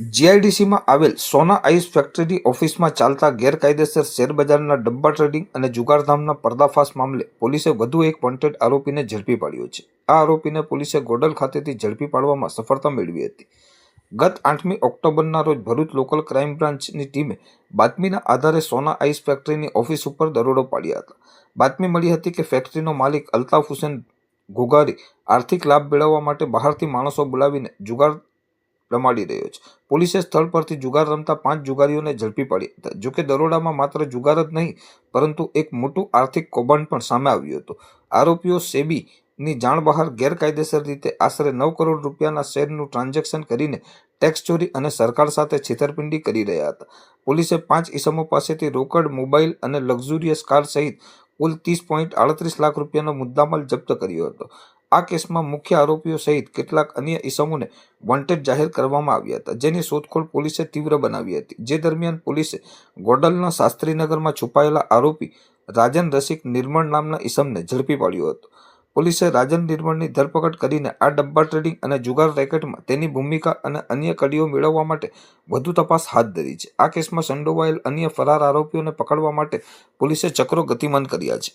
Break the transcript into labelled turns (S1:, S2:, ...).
S1: જીઆઈડીસીમાં આવેલ સોના આઈસ ફેક્ટરીની ઓફિસમાં ચાલતા ગેરકાયદેસર શેરબજારના ડબ્બા ટ્રેડિંગ અને જુગારધામના પર્દાફાશ મામલે પોલીસે વધુ એક વોન્ટેડ આરોપીને ઝડપી પાડ્યો છે. આ આરોપીને પોલીસે ગોડલ ખાતેથી ઝડપી પાડવામાં સફળતા મેળવી હતી. ગત આઠમી ઓક્ટોબરના રોજ ભરૂચ લોકલ ક્રાઇમ બ્રાન્ચની ટીમે બાતમીના આધારે સોના આઈસ ફેક્ટરીની ઓફિસ ઉપર દરોડો પાડ્યા હતા. બાતમી મળી હતી કે ફેક્ટરીનો માલિક અલ્તાફ હુસેન ઘોઘારી આર્થિક લાભ મેળવવા માટે બહારથી માણસો બોલાવીને જુગાર રમાડી રહ્યો છે. પોલીસે સ્થળ પરથી જુગાર રમતા પાંચ જુગારીઓને ઝડપી પાડ્યા હતા. જોકે દરોડામાં માત્ર જુગાર જ નહીં, પરંતુ એક મોટું આર્થિક કૌભાંડ પણ સામે આવ્યું હતું. આરોપીઓ સેબી ની જાણ બહાર ગેરકાયદેસર રીતે આશરે નવ કરોડ રૂપિયાના શેરનું ટ્રાન્ઝેક્શન કરીને ટેક્સ ચોરી અને સરકાર સાથે છેતરપિંડી કરી રહ્યા હતા. પોલીસે પાંચ ઇસમો પાસેથી રોકડ, મોબાઈલ અને લક્ઝુરિયસ કાર સહિત કુલ ત્રીસ પોઈન્ટ આડત્રીસ લાખ રૂપિયાનો મુદ્દામાલ જપ્ત કર્યો હતો. આ કેસમાં મુખ્ય આરોપીઓ સહિત કેટલાક અન્ય ઇસમોને વોન્ટેડ જાહેર કરવામાં આવ્યા હતા, જેની શોધખોળ પોલીસે તીવ્ર બનાવી હતી. જે દરમિયાન પોલીસે ગોડલના શાસ્ત્રીનગરમાં છુપાયેલા આરોપી રાજન રસિક નિર્મળ નામના ઇસમને ઝડપી પાડ્યો હતો. પોલીસે રાજન નિર્મળની ધરપકડ કરીને આ ડબ્બા ટ્રેડિંગ અને જુગાર રેકેટમાં તેની ભૂમિકા અને અન્ય કડીઓ મેળવવા માટે વધુ તપાસ હાથ ધરી છે. આ કેસમાં સંડોવાયેલ અન્ય ફરાર આરોપીઓને પકડવા માટે પોલીસે ચક્રો ગતિમાન કર્યા છે.